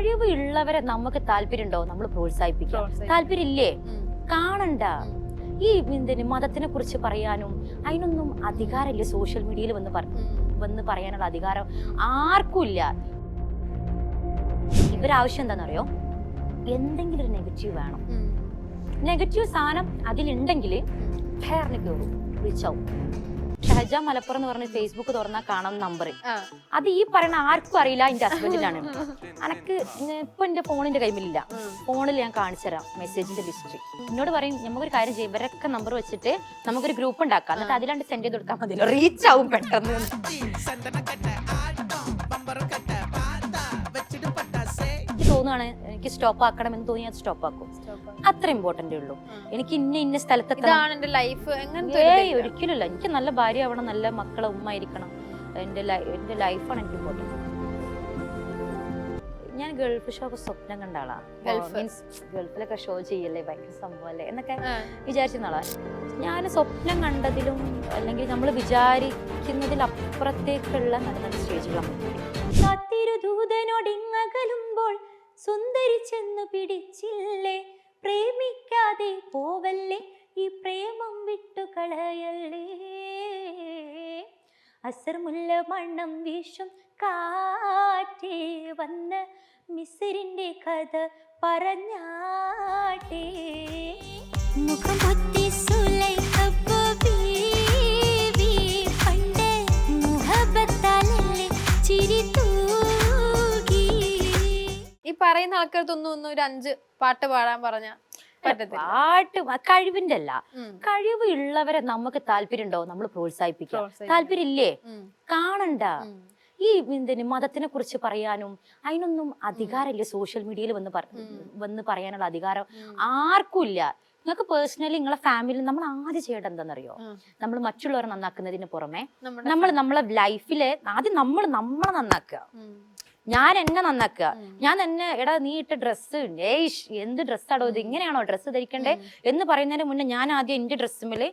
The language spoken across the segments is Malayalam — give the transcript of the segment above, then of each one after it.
കഴിവ് ഉള്ളവരെ നമുക്ക് താല്പര്യമുണ്ടോ? നമ്മൾ പ്രോത്സാഹിപ്പിക്കാം പ്രോത്സാഹിപ്പിക്കാം. താല്പര്യം ഇല്ലേ കാണണ്ട. ഈ എന്തിന് മതത്തിനെ കുറിച്ച് പറയാനും അതിനൊന്നും അധികാരമില്ല സോഷ്യൽ മീഡിയയിൽ വന്ന് വന്ന് പറയാനുള്ള അധികാരം ആർക്കും ഇല്ല ഇവരാവശ്യം എന്താണെന്നറിയോ എന്തെങ്കിലും ഒരു നെഗറ്റീവ് വേണം. നെഗറ്റീവ് സാധനം അതിലുണ്ടെങ്കിൽ ഫെയറിന് കയറും റീച്ച് ആവും. ഷഹജ മലപ്പുറം എന്ന് പറഞ്ഞ ഫേസ്ബുക്ക് തുറന്നാൽ കാണാം നമ്പർ. അത് ഈ പറയണ ആർക്കും അറിയില്ല എന്റെ ഹസ്ബൻഡിനാണ് അനക്ക് ഇപ്പൊ എന്റെ ഫോണിന്റെ കൈമില്ല. ഫോണിൽ ഞാൻ കാണിച്ചു തരാം മെസ്സേജിന്റെ ലിസ്റ്റ് എന്നോട് പറയും നമുക്കൊരു കാര്യം ചെയ്യും. ഇവരൊക്കെ നമ്പർ വെച്ചിട്ട് നമുക്കൊരു ഗ്രൂപ്പ് ഉണ്ടാക്കാം. എന്നിട്ട് അതിലാണ്ട് സെൻഡ് ചെയ്ത് കൊടുക്കാൻ മതിയല്ലോ. റീച്ച് ആവും പെട്ടെന്ന്. തോന്നുകയാണ് എനിക്ക് സ്റ്റോപ്പ് ആക്കണം എന്ന് തോന്നി അത് സ്റ്റോപ്പ് ആക്കും. അത്ര ഇമ്പോർട്ടന്റ് ഉള്ളൂ. എനിക്ക് ഇന്ന ഇന്ന സ്ഥലത്തെത്തണം. എന്റെ ലൈഫ് ഏയ് ഒരിക്കലുമില്ല. എനിക്ക് നല്ല ഭാര്യ ആവണം നല്ല മക്കളെ ഉമ്മ ആയിരിക്കണം. എന്റെ എന്റെ ലൈഫാണ് എനിക്ക് ഇമ്പോർട്ടന്റ് ഞാൻ ഗൾഫ് ഷോ സ്വപ്നം കണ്ട ആളാണ്? മീൻസ് ഗൾഫിലൊക്കെ ഷോ ചെയ്യല്ലേ ഭയങ്കര സംഭവല്ലേ എന്നൊക്കെ. വിചാരിച്ചിരുന്ന ആളാണ് ഞാൻ സ്വപ്നം കണ്ടതിലും അല്ലെങ്കിൽ നമ്മൾ വിചാരിക്കുന്നതിലപ്പുറത്തേക്കുള്ള നല്ല നല്ല സ്റ്റേജുകൾ ദൂതനോടിങ്ങകലുമ്പോൾ സുന്ദരി ചെന്നു പിടിച്ചില്ലേ? പ്രേമിക്കാതെ പോവല്ലേ? ഈ പ്രേമം വിട്ടു കളയല്ലേ? അസർമുല്ല മണ്ണം വീശും കാറ്റേ വന്ന് മിസറിന്റെ കഥ പറഞ്ഞാട്ടേ. മുഖം പത്തി ബീവി പണ്ട് ചിരി തൂകി ഈ പറയുന്ന ആൾക്കാർക്കൊന്നും ഒന്നും ഒരു അഞ്ച് പാട്ട് പാടാൻ പറഞ്ഞ പാട്ട് കഴിവിന്റെ അല്ല ഉം. കഴിവ് ഉള്ളവരെ നമുക്ക് താല്പര്യമുണ്ടോ? നമ്മൾ പ്രോത്സാഹിപ്പിക്കാം. താല്പര്യം ഇല്ലേ കാണണ്ട. ഈ എന്തിന് മതത്തിനെ കുറിച്ച് പറയാനും അതിനൊന്നും അധികാരമില്ല സോഷ്യൽ മീഡിയയിൽ വന്ന് വന്ന് പറയാനുള്ള അധികാരം. ആർക്കും ഇല്ല നിങ്ങൾക്ക് പേഴ്സണലി നിങ്ങളെ ഫാമിലി നമ്മൾ ആദ്യം ചെയ്യേണ്ടത് എന്താണെന്നറിയോ? നമ്മൾ മറ്റുള്ളവരെ നന്നാക്കുന്നതിന് പുറമെ നമ്മൾ നമ്മളെ ലൈഫിലെ ആദ്യം നമ്മൾ നമ്മളെ നന്നാക്കുക. ഞാൻ എന്നെ നന്നാക്കുക. ഞാൻ എന്നെ എടാ നീ ഇട്ട ഡ്രസ്സ് ഏയ് എന്ത് ഡ്രസ്സാടോ ഇത്? ഇങ്ങനെയാണോ ഡ്രസ്സ് ധരിക്കണ്ടേ? എന്ന് പറയുന്നതിന് മുന്നേ ഞാൻ ആദ്യം എന്റെ ഡ്രസ്സുമിൽ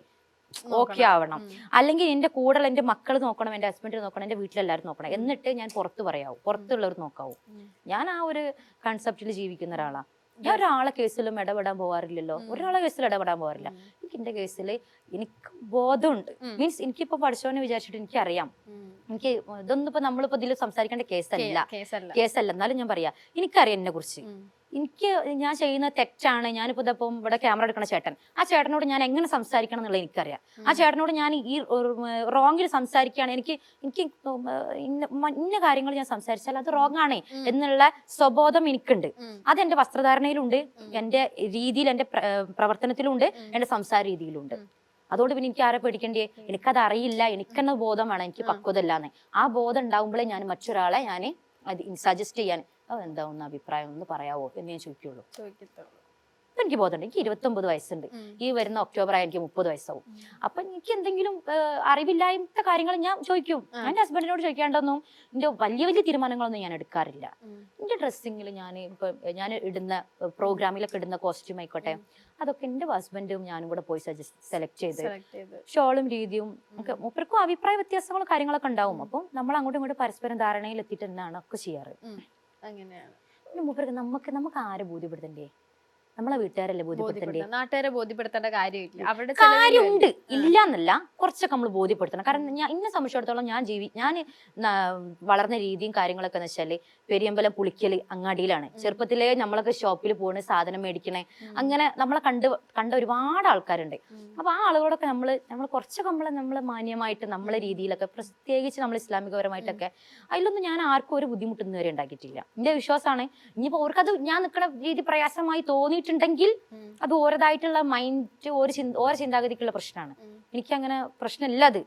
ഓക്കെ ആവണം. അല്ലെങ്കിൽ എന്റെ കൂടെ എന്റെ മക്കൾ നോക്കണം എന്റെ ഹസ്ബൻഡ് നോക്കണം എന്റെ വീട്ടിലെല്ലാവരും നോക്കണം. എന്നിട്ട് ഞാൻ പുറത്ത് പറയാവൂ. പുറത്തുള്ളവർ നോക്കാവൂ. ഞാൻ ആ ഒരു കൺസെപ്റ്റിൽ ജീവിക്കുന്ന ഒരാളാ. ഞാൻ ഒരാളെ കേസിലും ഇടപെടാൻ പോകാറില്ലല്ലോ ഒരാളെ കേസിൽ ഇടപെടാൻ പോകാറില്ല എനിക്ക് എന്റെ കേസിൽ എനിക്ക് ബോധമുണ്ട്. മീൻസ് എനിക്കിപ്പോ പഠിച്ചവനെ വിചാരിച്ചിട്ട് എനിക്കറിയാം. എനിക്ക് ഇതൊന്നും ഇപ്പൊ നമ്മളിപ്പോ ഇതിൽ സംസാരിക്കേണ്ട കേസല്ല. കേസല്ല. എന്നാലും ഞാൻ പറയാ എനിക്കറിയാം എന്നെ കുറിച്ച്. എനിക്ക് ഞാൻ ചെയ്യുന്ന തെറ്റാണ്. ഞാനിപ്പോ ഇതപ്പം ഇവിടെ ക്യാമറ എടുക്കുന്ന ചേട്ടൻ. ആ ചേട്ടനോട് ഞാൻ എങ്ങനെ സംസാരിക്കണം എന്നുള്ളത് എനിക്കറിയാം. ആ ചേട്ടനോട് ഞാൻ ഈ റോങ്ങിൽ സംസാരിക്കുകയാണ്. എനിക്ക് എനിക്ക് ഇന്ന കാര്യങ്ങൾ ഞാൻ സംസാരിച്ചാൽ അത് റോങ് ആണ് എന്നുള്ള സ്വബോധം എനിക്കുണ്ട്. അത് എന്റെ വസ്ത്രധാരണയിലുണ്ട്. എന്റെ എന്റെ രീതിയിൽ എന്റെ പ്രവർത്തനത്തിലുണ്ട്. എന്റെ എന്റെ സംസാര രീതിയിലുണ്ട്. അതുകൊണ്ട് പിന്നെ എനിക്ക് ആരെ പേടിക്കണ്ടേ എനിക്കത് അറിയില്ല. എനിക്കെന്ന ബോധം വേണം എനിക്ക് പക്വതല്ലാന്ന് ആ ബോധം ഉണ്ടാകുമ്പോഴേ ഞാൻ മറ്റൊരാളെ ഞാൻ അത് സജസ്റ്റ് ചെയ്യാൻ "ഓ, എന്താ ഒന്ന് അഭിപ്രായം ഒന്ന് പറയാവോ എന്ന് ഞാൻ ചോദിക്കുള്ളൂ. എനിക്ക് ബോധമുണ്ട്. എനിക്ക് ഇരുപത്തൊമ്പത് വയസ്സുണ്ട്. ഈ വരുന്ന ഒക്ടോബർ ആയി എനിക്ക് മുപ്പത് വയസ്സാവും. അപ്പൊ എനിക്ക് എന്തെങ്കിലും അറിവില്ലായ്മത്തെ കാര്യങ്ങൾ ഞാൻ ചോദിക്കും. എന്റെ ഹസ്ബൻഡിനോട് ചോദിക്കാണ്ടൊന്നും എന്റെ വലിയ വലിയ തീരുമാനങ്ങളൊന്നും ഞാൻ എടുക്കാറില്ല. എന്റെ ഡ്രസ്സിങ്ങിൽ ഞാൻ ഇപ്പൊ ഞാൻ ഇടുന്ന പ്രോഗ്രാമിലൊക്കെ ഇടുന്ന കോസ്റ്റ്യൂം ആയിക്കോട്ടെ അതൊക്കെ എന്റെ ഹസ്ബൻഡും ഞാനും കൂടെ പോയി സജസ്റ്റ് സെലക്ട് ചെയ്ത്. ഷോളും രീതിയും ഒക്കെ മൂപ്പർക്കും അഭിപ്രായ വ്യത്യാസങ്ങളും കാര്യങ്ങളൊക്കെ ഉണ്ടാവും. അപ്പം നമ്മൾ അങ്ങോട്ടും ഇങ്ങോട്ടും പരസ്പരം ധാരണയിൽ എത്തിയിട്ട് തന്നെയാണ് ഒക്കെ ചെയ്യാറ്. അങ്ങനെയാണ്. പിന്നെ മൂപ്പർക്ക് നമുക്ക് നമുക്ക് ആരെ ബോധ്യപ്പെടുത്തണ്ടേ? നമ്മളെ വീട്ടുകാരല്ലേ ബോധ്യപ്പെടുത്തണ്ടേ? നാട്ടുകാരെ ബോധ്യപ്പെടുത്തേണ്ട കാര്യമില്ല. അവരുടെ കാര്യമുണ്ട്. ഇല്ല എന്നല്ല കുറച്ചൊക്കെ നമ്മൾ ബോധ്യപ്പെടുത്തണം. കാരണം ഞാൻ ഇന്നെ സംബന്ധിച്ചിടത്തോളം ഞാൻ ജീവി ഞാൻ വളർന്ന രീതിയും കാര്യങ്ങളൊക്കെ എന്ന് വെച്ചാൽ പെരിയമ്പലം പുളിക്കൽ അങ്ങാടിയിലാണ്. ചെറുപ്പത്തിലേ നമ്മളൊക്കെ ഷോപ്പിൽ പോണ് സാധനം മേടിക്കണേ. അങ്ങനെ നമ്മളെ കണ്ട് കണ്ട ഒരുപാട് ആൾക്കാരുണ്ട്. അപ്പൊ ആ ആളുകളൊക്കെ നമ്മൾ നമ്മൾ കുറച്ചൊക്കെ നമ്മളെ നമ്മൾ മാന്യമായിട്ട് നമ്മളെ രീതിയിലൊക്കെ പ്രത്യേകിച്ച് നമ്മൾ ഇസ്ലാമികപരമായിട്ടൊക്കെ അതിലൊന്നും ഞാൻ ആർക്കും ഒരു ബുദ്ധിമുട്ടൊന്നും വരെ ഉണ്ടാക്കിയിട്ടില്ല. എന്റെ വിശ്വാസമാണ് ഇനിയിപ്പോ അവർക്കത് ഞാൻ നിൽക്കുന്ന രീതി പ്രയാസമായി തോന്നിയിട്ടുണ്ടെങ്കിൽ ഉം. അത് ഓരതായിട്ടുള്ള മൈൻഡ് ഓരോ ചിന്ത ഓരോ ചിന്താഗതിക്കുള്ള പ്രശ്നമാണ്. എനിക്ക് അങ്ങനെ പ്രശ്നമില്ല അത്.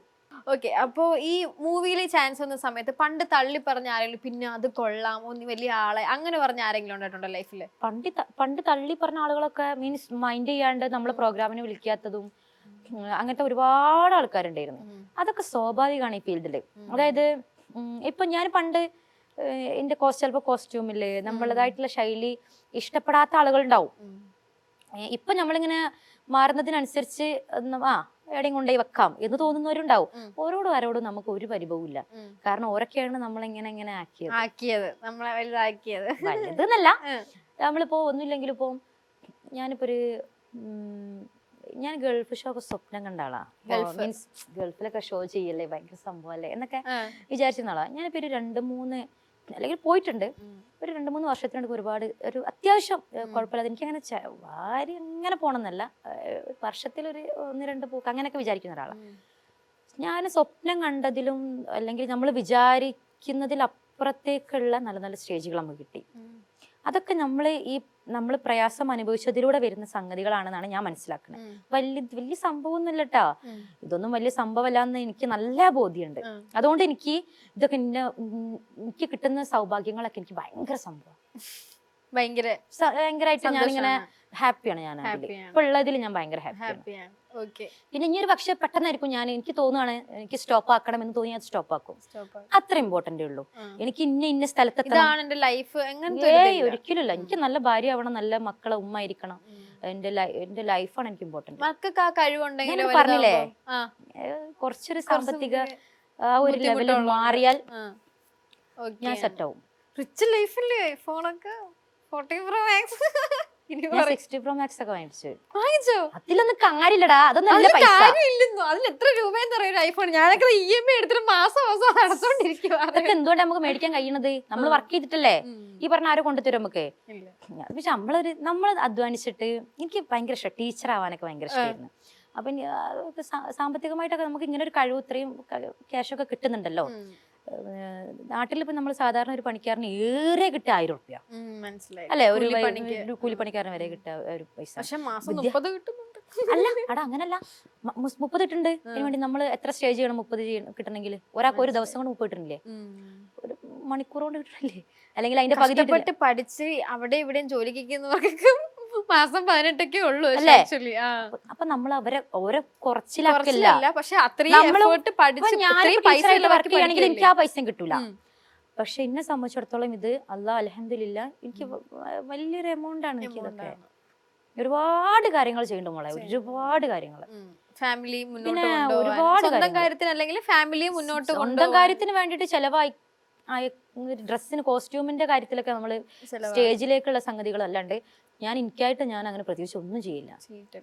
ഓക്കെ അപ്പോ ഈ മൂവിയിലെ ചാൻസ് വന്ന സമയത്ത് പണ്ട് തള്ളി പറഞ്ഞ ആരെങ്കിലും പിന്നെ അത് കൊള്ളാം ഒന്ന് വലിയ ആളെ അങ്ങനെ പറഞ്ഞ ആരെങ്കിലും ഉണ്ടായിട്ടുണ്ടോ ലൈഫിൽ പണ്ട് പണ്ട് തള്ളി പറഞ്ഞ ആളുകളൊക്കെ മീൻസ് മൈൻഡ് ചെയ്യാണ്ട് നമ്മളെ പ്രോഗ്രാമിന് വിളിക്കാത്തതും അങ്ങനത്തെ ഒരുപാട് ആൾക്കാരുണ്ടായിരുന്നു. അതൊക്കെ സ്വാഭാവികമാണ് ഈ ഫീൽഡിൽ അതായത് ഇപ്പൊ ഞാൻ പണ്ട് എന്റെ കോസ്റ്റ് ചിലപ്പോൾ കോസ്റ്റ്യൂമിൽ നമ്മളതായിട്ടുള്ള ശൈലി ഇഷ്ടപ്പെടാത്ത ആളുകൾ ഉണ്ടാവും ഏഹ്, ഇപ്പൊ നമ്മളിങ്ങനെ മാറുന്നതിനനുസരിച്ച് ആ എവിടെയും കൊണ്ടുപോയി വെക്കാം എന്ന് തോന്നുന്നവരുണ്ടാവും. ഓരോടും ആരോടും നമുക്ക് ഒരു പരിഭവം ഇല്ല കാരണം ഓരൊക്കെയാണ് നമ്മളിങ്ങനെ ഇങ്ങനെ ആക്കിയത്. ആക്കിയത്. നമ്മളെ വലുതാക്കിയത്. വലുതെന്നല്ല. നമ്മളിപ്പോ ഒന്നുമില്ലെങ്കിലും ഇപ്പോ ഞാനിപ്പോ ഒരു ഞാൻ ഗൾഫ് ഷോ ഒക്കെ സ്വപ്നം കണ്ട ആളാ. ഗൾഫ്. മീൻസ് ഗൾഫിലൊക്കെ ഷോ ചെയ്യല്ലേ? ഭയങ്കര സംഭവല്ലേ? എന്നൊക്കെ വിചാരിച്ചിരുന്നാളാ വിചാരിച്ചിരുന്ന ആളാ. ഞാനിപ്പോ ഒരു രണ്ട് മൂന്ന് അല്ലെങ്കിൽ പോയിട്ടുണ്ട്. ഒരു രണ്ട് മൂന്ന് വർഷത്തിനടുക്ക് ഒരുപാട് ഒരു അത്യാവശ്യം കുഴപ്പമില്ല. എനിക്ക് അങ്ങനെ വാരി അങ്ങനെ പോകണമെന്നല്ല വർഷത്തിൽ ഒരു ഒന്ന് രണ്ട് പോക്ക് അങ്ങനെയൊക്കെ വിചാരിക്കുന്ന ഒരാളാണ്. ഞാൻ സ്വപ്നം കണ്ടതിലും അല്ലെങ്കിൽ നമ്മൾ വിചാരിക്കുന്നതിലപ്പുറത്തേക്കുള്ള നല്ല നല്ല സ്റ്റേജുകൾ നമുക്ക് കിട്ടി. അതൊക്കെ നമ്മൾ ഈ നമ്മൾ പ്രയാസം അനുഭവിച്ചതിലൂടെ വരുന്ന സംഗതികളാണെന്നാണ് ഞാൻ മനസ്സിലാക്കുന്നത് വലിയ വലിയ സംഭവം കേട്ടാ ഉം. ഇതൊന്നും വലിയ സംഭവമല്ല എന്ന് എനിക്ക് നല്ല ബോധ്യമുണ്ട് അതുകൊണ്ട് എനിക്ക് ഇതൊക്കെ എന്നെ എനിക്ക് കിട്ടുന്ന സൗഭാഗ്യങ്ങളൊക്കെ എനിക്ക് ഭയങ്കര സംഭവം. ഭയങ്കര ഭയങ്കരമായിട്ട് ഞാനിങ്ങനെ. ഹാപ്പിയാണ് ഞാൻ. ഇപ്പൊ ഉള്ളതിൽ ഞാൻ ഭയങ്കര ഹാപ്പിയാണ്. പിന്നെ ഇനി ഒരു പക്ഷെ പെട്ടെന്നായിരിക്കും ഞാൻ എനിക്ക് തോന്നുകയാണ് എനിക്ക് സ്റ്റോപ്പ് ആക്കണം എന്ന് തോന്നി ഞാൻ സ്റ്റോപ്പ് ആക്കും. അത്ര ഇമ്പോർട്ടന്റ് ഉള്ളൂ. എനിക്ക് ഇന്ന ഇന്ന സ്ഥലത്തെത്തണം. ഇതാണ് എന്റെ ലൈഫ് ഒരിക്കലുമില്ല. എനിക്ക് നല്ല ഭാര്യ ആവണം നല്ല മക്കളെ ഉമ്മ ആയിരിക്കണം. എന്റെ എന്റെ ലൈഫാണ് എനിക്ക് ഇമ്പോർട്ടന്റ് മക്കൾക്ക് ആ കഴിവുണ്ടെങ്കിൽ പറഞ്ഞില്ലേ? കുറച്ചൊരു കുറച്ച് സാമ്പത്തിക ആ ഒരു ലെവലിൽ മാറിയാൽ. ഞാൻ സെറ്റ് ആവും. റിച്ച് ലൈഫില്ലേ ഫോണൊക്കെ പ്രോ മാക്സ് ഞാൻ പറയ്. സിക്സ്റ്റി പ്രോ മാക്സ് ഒക്കെ വാങ്ങിച്ചു. വാങ്ങിച്ചോ? അതിലൊന്നും കാര്യമില്ലടാ അതൊന്നും നല്ല പൈസ. കാര്യമില്ലെന്നോ എത്ര രൂപയെന്ന് അറിയാം ഒരു ഐഫോൺ ഞാനൊക്കെ ഇ എം ഐ എടുത്തിട്ട് മാസം മാസം അടച്ചോണ്ടിരിക്കുക അതൊക്കെ എന്തുകൊണ്ട് നമുക്ക് മേടിക്കാൻ കഴിയണത്? നമ്മൾ വർക്ക് ചെയ്തിട്ടല്ലേ? ഈ പറഞ്ഞ ആരും കൊണ്ടുതരും നമുക്ക്. പക്ഷെ നമ്മളൊരു നമ്മൾ അധ്വാനിച്ചിട്ട് എനിക്ക് ഭയങ്കര ഇഷ്ടം. ടീച്ചർ ആവാനൊക്കെ ഭയങ്കര ഇഷ്ടമായിരുന്നു അപ്പൊ സാമ്പത്തികമായിട്ടൊക്കെ നമുക്ക് ഇങ്ങനെ ഒരു കഴിവ് ഇത്രയും ക്യാഷൊക്കെ കിട്ടുന്നുണ്ടല്ലോ. നാട്ടിൽ ഇപ്പൊ നമ്മൾ സാധാരണ ഒരു പണിക്കാരന് ഏറെ കിട്ടുക ആയിരം റുപ്യ അല്ലെ? ഒരു കൂലിപ്പണിക്കാരൻ വരെ കിട്ടുക ഒരു പൈസ. അല്ല അടാ അങ്ങനല്ല. മുപ്പത് ഇട്ടുണ്ട്. അതിന് വേണ്ടി നമ്മൾ എത്ര സ്റ്റേജ് ചെയ്യണം മുപ്പത് കിട്ടണമെങ്കിൽ ഒരാൾക്ക് ഒരു ദിവസം കൊണ്ട് മുപ്പത് കിട്ടണില്ലേ? ഒരു മണിക്കൂർ കൊണ്ട് കിട്ടണില്ലേ? അല്ലെങ്കിൽ അതിന്റെ പകുതി പഠിച്ച് അവിടെ ഇവിടെയും ജോലിക്ക് മാസം പതിനെട്ടൊക്കെ ഉള്ളൂ? ആക്ച്വലി അപ്പൊ നമ്മൾ അവരെ ഓരോ കുറച്ചിലാക്കില്ല. പക്ഷെ അത്രയും എനിക്ക് ആ പൈസ കിട്ടൂല. പക്ഷെ എന്നെ സംബന്ധിച്ചിടത്തോളം ഇത് അല്ലാ അലഹമില്ല എനിക്ക് വലിയൊരു എമൗണ്ട് ആണ് എനിക്ക് ഇതൊക്കെ. ഒരുപാട് കാര്യങ്ങൾ ചെയ്യണ്ട മോളെ ഒരുപാട് കാര്യങ്ങൾ. ഫാമിലി മുന്നോട്ട് ഒരുപാട് സ്വന്തം കാര്യത്തിന് അല്ലെങ്കിൽ ഫാമിലി മുന്നോട്ട് സ്വന്തം കാര്യത്തിന് വേണ്ടിയിട്ട് ചെലവായി ഡ്രസ്സിന് കോസ്റ്റ്യൂമിന്റെ കാര്യത്തിലൊക്കെ നമ്മൾ സ്റ്റേജിലേക്കുള്ള സംഗതികൾ അല്ലാണ്ട് ഞാൻ എനിക്കായിട്ട് ഞാൻ അങ്ങനെ പ്രത്യേകിച്ച് ഒന്നും ചെയ്യില്ല.